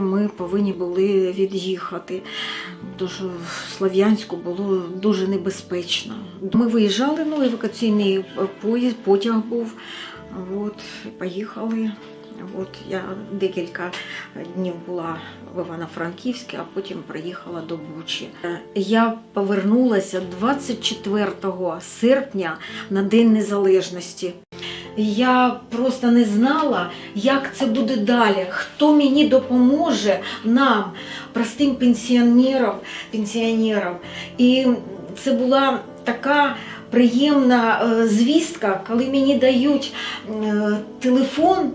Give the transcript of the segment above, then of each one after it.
Ми повинні були від'їхати, тому в Слов'янську було дуже небезпечно. Ми виїжджали, ну, евакуаційний поїзд, потяг був. От, поїхали. От, я декілька днів була в Івано-Франківську, а потім приїхала до Бучі. Я повернулася 24 серпня на День Незалежності. Я просто не знала, як це буде далі, хто мені допоможе нам, простим пенсіонерам, пенсіонерам. І це була така приємна е, звістка, коли мені дають е, телефон.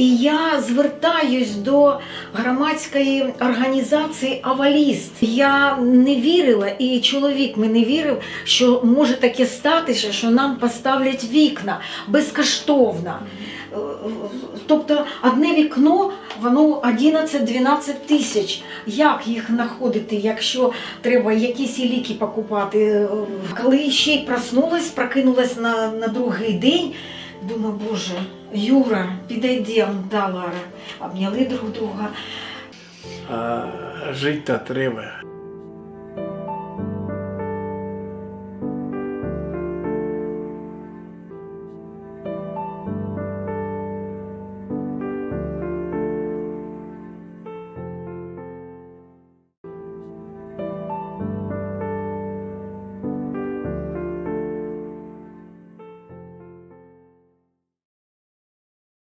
І я звертаюсь до громадської організації Аваліст. Я не вірила, і чоловік мені вірив, що може таке статися, що нам поставлять вікна безкоштовно. Тобто одне вікно, воно 11-12 тисяч. Як їх знаходити, якщо треба якісь ліки покупати? Коли ще й проснулась, прокинулась на, на другий день, думаю, боже, Юра, підійдемо, да, Лара. Обняли друг друга. А та треба.